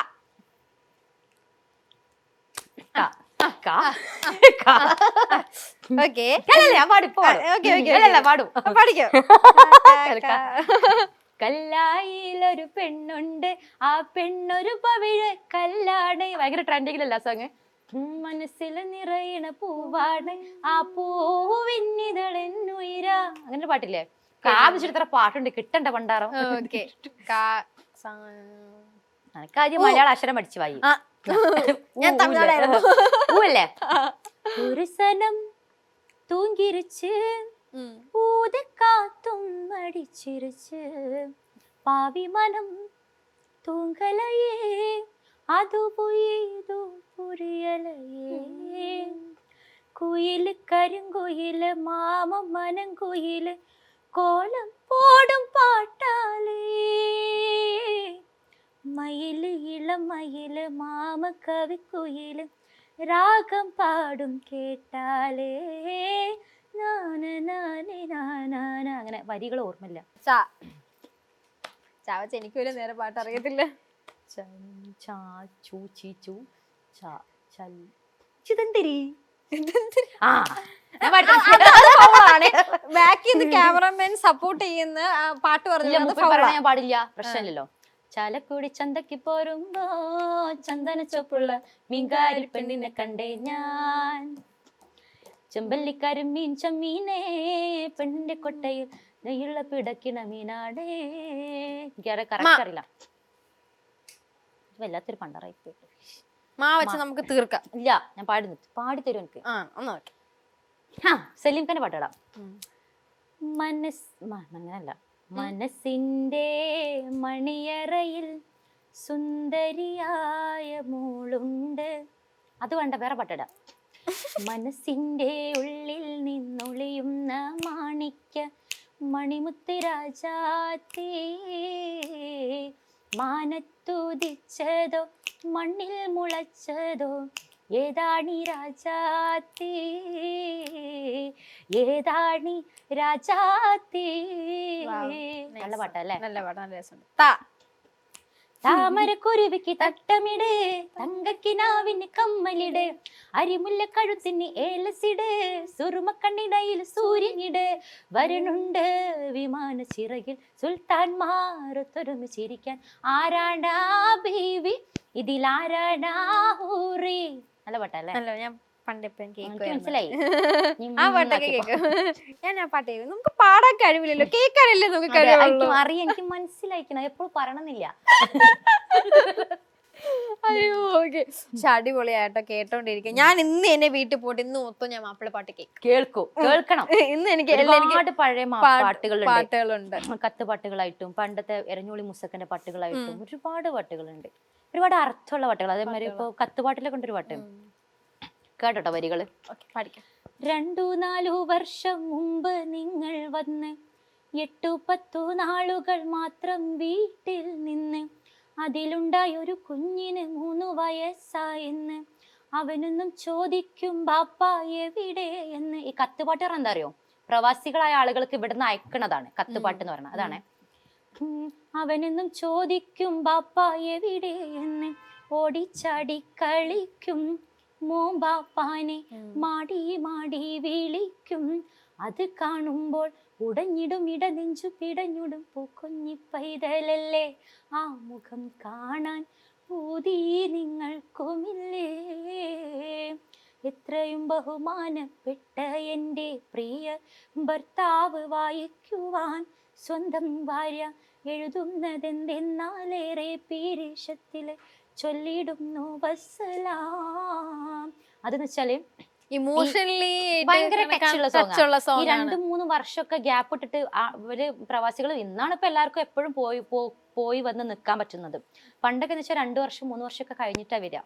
കല്ലായിലൊരു പെണ്ണുണ്ട്. ആ പെണ്ണൊരു പവിഴ കല്ലാണ്. ഭയങ്കര ട്രെൻഡിങ്ങിലല്ല സോങ് മനസ്സിലെ നിറയണ പൂവാണ്. ആ പൂവിന്നിതളെന്നുയിര അങ്ങനെ പാട്ടില്ലേ? കാവിച്ചെടുത്ത പാട്ടുണ്ട്. കിട്ടണ്ട പണ്ടാറം എനിക്ക് ആദ്യം മലയാള അക്ഷരം പഠിച്ചു വായി. ഞാൻ പൂവല്ലേ ഒരു സനം തൂങ്കിരിച്ച് ഊതക്കാത്തും അടിച്ചിരിച്ച് പാവി മനം തൂങ്കലയേ അതുപോ ഏതോ കുയിൽ കുയിൽ കരിങ്കുയിൽ മാമം മനം കുയിൽ കോലം പോടും പാട്ടാലേ. മയിൽ ഇളമയിൽ മാമ കവിക്കുയിൽ രാഗം പാടും കേട്ടാലേ. അങ്ങനെ വരികൾ ഓർമ്മയില്ല. ചാവച്ച് എനിക്കൊരു നേരെ പാട്ട് അറിയത്തില്ല ചാ, ചൂ ചി, ചു, ചൽ. ചിതെന്തിരി? ആ, നിന്ന് ക്യാമറമാൻ സപ്പോർട്ട് ചെയ്യുന്ന പാട്ട് പറഞ്ഞു പാടില്ല പ്രശ്നമില്ലല്ലോ ചാലക്കുടി ചന്തക്ക് പോരുമ്പോ ചന്ദന ചൊപ്പുള്ള മീൻകാരി പെണ്ണിനെ കണ്ടേ ഞാൻ ചെമ്പല്ലിക്കാരും മീൻ ചമ്മീനേ പെണ്ണിന്റെ കൊട്ടയിൽ നെയ്യുള്ള പിടക്കിണ മീനാടേ എനിക്കറിയാം മാ. അറിയില്ല വല്ലാത്തൊരു പണ്ടറായി പോയിട്ട് മാ വെച്ച് നമുക്ക് തീർക്കാം. ഇല്ല ഞാൻ പാടി നിർത്തി. പാടി തരും എനിക്ക്? ആ ഒന്ന് നോക്കി. ആ സലീം ഖാന്റെ പാട്ടാടാം മനസ് അങ്ങനല്ല. മനസ്സിന്റെ മണിയറയിൽ സുന്ദരിയായ മോളുണ്ട്. അത് വേണ്ട വേറെ പാട്ടിടാം. മനസ്സിന്റെ ഉള്ളിൽ നിന്നൊളിയുന്ന മാണിക്യ മണിമുത്ത് രാജാത്തേ. മാനത്തുദിച്ചതോ മണ്ണിൽ മുളച്ചതോ ഏതാണി രാജാത്തി? ഏതാണി രാജാത്തി? നല്ല. പാട്ടല്ലേ നല്ല പാട്ട് നല്ല രസമുണ്ട്. താ. താമരക്കുരുവിക്ക് തട്ടമിട് തങ്കക്കിനാവിന് കമ്മലിട് അരിമുല്ല കഴുത്തിന് ഏലസിട് സുറുമക്കണ്ണിടയിൽ സൂര്യനിട്. വരുന്നുണ്ട് വിമാന ചിറകിൽ സുൽത്താൻമാരൊത്തൊരുമിച്ചിരിക്കാൻ ആരാടാ ബീവി? ഇതിലാരാടാ ഊറി നല്ല പാട്ടല്ലേ ഞാൻ പണ്ട് എപ്പോഴും എനിക്ക് മനസ്സിലായി. ആ പാട്ടൊക്കെ ഞാൻ ആ പാട്ട് കേൾക്കും. നമുക്ക് പാടാൻ കഴിവില്ലല്ലോ. കേൾക്കാനല്ലേ നമുക്ക് കഴിവ് അറിയാം. എനിക്ക് മനസ്സിലായിക്കണം. എപ്പോഴും പറയണമെന്നില്ല. അയ്യോ ഓക്കെ. പക്ഷെ അടിപൊളിയായിട്ടോ കേട്ടോണ്ടിരിക്കും. ഞാൻ ഇന്ന് എന്നെ വീട്ടിൽ പോയിട്ട് ഇന്ന് മൊത്തം ഞാൻ മാപ്പിള പാട്ട് കേൾക്കും. കേൾക്കണം. ഇന്ന് എനിക്ക് ഒരുപാട് പഴയ പാട്ടുകൾ പാട്ട്- പാട്ടുകളുണ്ട്. കത്ത് പാട്ടുകളായിട്ടും പണ്ടത്തെ എരഞ്ഞോളി മുസക്കന്റെ പാട്ടുകളായിട്ടും ഒരുപാട് പാട്ടുകളുണ്ട്. ഒരുപാട് അർത്ഥമുള്ള പാട്ടുകൾ. അതേമാതിരി ഇപ്പൊ ഉണ്ട് ഒരു പാട്ട്. കേട്ടോ വരികൾ. രണ്ടു നാലു വർഷം മുമ്പ് നിങ്ങൾ വന്ന് എട്ടു പത്തു നാളുകൾ മാത്രം വീട്ടിൽ നിന്ന് അതിലുണ്ടായ ഒരു കുഞ്ഞിന് മൂന്ന് വയസ്സായെന്ന് അവനൊന്നും ചോദിക്കും ബാപ്പ എവിടെ? എന്ന് ഈ കത്തുപാട്ട് പറഞ്ഞാൽ എന്താ അറിയോ പ്രവാസികളായ ആളുകൾക്ക് ഇവിടുന്ന് അയക്കുന്നതാണ് കത്തുപാട്ട് എന്ന് പറയുന്നത്. അതാണ്. അവനൊന്നും അവനെന്നും ചോദിക്കും ബാപ്പ എവിടെ? എന്ന് ഓടിച്ചാടി കളിക്കും. മോമ്പാപ്പാനെ മാടി മാടി വിളിക്കും. അത് കാണുമ്പോൾ ഉടഞ്ഞിടും ഇടനെഞ്ചു പിടഞ്ഞിടും. പൂക്കുഞ്ഞി പൈതലല്ലേ ആ മുഖം കാണാൻ പൂതി നിങ്ങൾക്കുമില്ലേ? എത്രയും ബഹുമാനപ്പെട്ട എന്റെ പ്രിയ ഭർത്താവ് വായിക്കുവാൻ സ്വന്തം ഭാര്യ എഴുതുന്നതെന്തെന്നാലേറെ പീരിഷത്തിൽ ചൊല്ലിടുന്നു വസ്സലാം. അതെന്ന് വെച്ചാൽ ഇമോഷണലി ഭയങ്കര song ഈ രണ്ട് മൂന്ന് വർഷമൊക്കെ ഗ്യാപ്പ് ഇട്ടിട്ട് അവർ പ്രവാസികൾ ഇന്നാണ് ഇപ്പൊ എല്ലാവർക്കും എപ്പോഴും പോയി പോയി വന്ന് നിൽക്കാൻ പറ്റുന്നത്. പണ്ടൊക്കെ എന്ന് വെച്ചാൽ രണ്ട് വർഷം മൂന്ന് വർഷമൊക്കെ കഴിഞ്ഞിട്ടാ വരിക.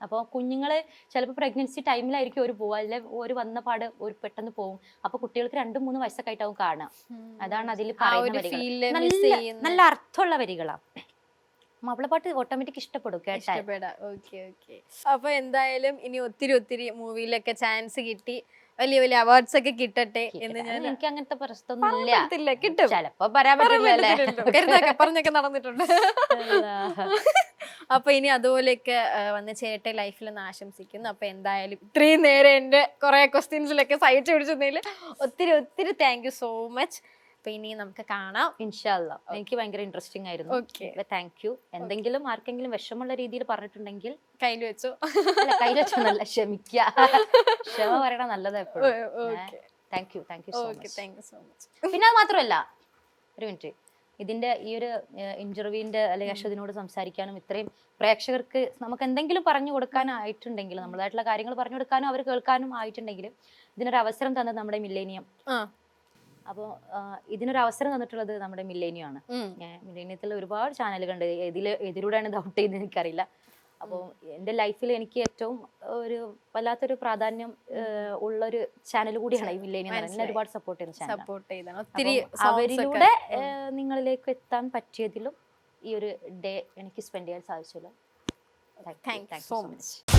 അപ്പോൾ കുഞ്ഞുങ്ങൾ ചിലപ്പോൾ പ്രഗ്നൻസി ടൈമിലായിരിക്കും ഒരു പോവുക. അല്ലെ ഒരു വന്ന പാട് ഒരു പെട്ടെന്ന് പോകും അപ്പൊ കുട്ടികൾക്ക് രണ്ട് മൂന്ന് വയസ്സൊക്കെ ആയിട്ടാവും കാണുക. അതാണ് അതിൽ പറയുന്ന വരികൾ നല്ല നല്ല അർത്ഥമുള്ള വരികളാ. മാപ്പിളപ്പാട്ട് ഓട്ടോമാറ്റിക് ഇഷ്ടപ്പെടും കേട്ടാൽ. ഇഷ്ടപ്പെടാം. ഓക്കെ ഓക്കെ അപ്പൊ എന്തായാലും ഇനി ഒത്തിരി ഒത്തിരി മൂവിയിലൊക്കെ ചാൻസ് കിട്ടി. വലിയ വലിയ അവാർഡ്സ് ഒക്കെ കിട്ടട്ടെ എന്ന് ഞാൻ എനിക്ക് അങ്ങനത്തെ പ്രശ്നമൊന്നുമില്ല. കിട്ടും. ചിലപ്പോ പരാമർശമല്ലേ പറഞ്ഞൊക്കെ നടന്നിട്ടുണ്ട്. അപ്പൊ ഇനി അതുപോലെയൊക്കെ വന്ന് ചേട്ടെ ലൈഫിൽ ഒന്ന് ആശംസിക്കുന്നു. അപ്പൊ എന്തായാലും ഇത്രയും നേരെ എന്റെ കുറെ ക്വസ്റ്റ്യൻസിലൊക്കെ സഹിച്ചു പിടിച്ചതിൽ ഒത്തിരി ഒത്തിരി താങ്ക് യു സോ മച്ച് അപ്പൊ ഇനി നമുക്ക് കാണാം. ഇൻഷാല്ല എനിക്ക് ഭയങ്കര ഇൻട്രസ്റ്റിംഗ് ആയിരുന്നു. ഓക്കെ. താങ്ക് യു എന്തെങ്കിലും ആർക്കെങ്കിലും വിഷമുള്ള രീതിയിൽ പറഞ്ഞിട്ടുണ്ടെങ്കിൽ കയ്യിൽ വെച്ചു. കയ്യിൽ വെച്ചു നല്ല ക്ഷമിക്കുക ക്ഷമ പറയണ നല്ലത് എപ്പോഴും. Okay. Thank you thank you so much പിന്നെ അത് മാത്രമല്ല ഒരു മിനിറ്റ് ഇതിന്റെ ഈ ഒരു ഇന്റർവ്യൂവിന്റെ അല്ലെങ്കിൽ അശ്വതിനോട് സംസാരിക്കാനും ഇത്രയും പ്രേക്ഷകർക്ക് നമുക്ക് എന്തെങ്കിലും പറഞ്ഞു കൊടുക്കാനായിട്ടുണ്ടെങ്കിൽ നമ്മളായിട്ടുള്ള കാര്യങ്ങൾ പറഞ്ഞു കൊടുക്കാനും അവർ കേൾക്കാനും ആയിട്ടുണ്ടെങ്കിൽ ഇതിനൊരു അവസരം തന്നത് നമ്മുടെ മില്ലേനിയം അപ്പോൾ ഇതിനൊരു അവസരം തന്നിട്ടുള്ളത് നമ്മുടെ മില്ലേനിയം ആണ്. ഉം. മില്ലേനിയത്തിൽ ഒരുപാട് ചാനലുകളുണ്ട് ഇതിൽ എതിലൂടെയാണ് ഡൗട്ട് ചെയ്യുന്നത് എനിക്കറിയില്ല. അപ്പോൾ എന്റെ ലൈഫിൽ എനിക്ക് ഏറ്റവും ഒരു വല്ലാത്തൊരു പ്രാധാന്യം ഉള്ള ഒരു ചാനൽ കൂടിയാണ് ഈ മില്ലേനിയം എന്ന് ഒരുപാട് സപ്പോർട്ട് ചെയ്യുന്ന ചാനൽ ഒത്തിരി അവരിലൂടെ നിങ്ങളിലേക്ക് എത്താൻ പറ്റിയതിലും ഈ ഒരു ഡേ എനിക്ക് സ്പെൻഡ് ചെയ്യാൻ സാധിച്ചല്ലോ താങ്ക് യു സോ മച്ച്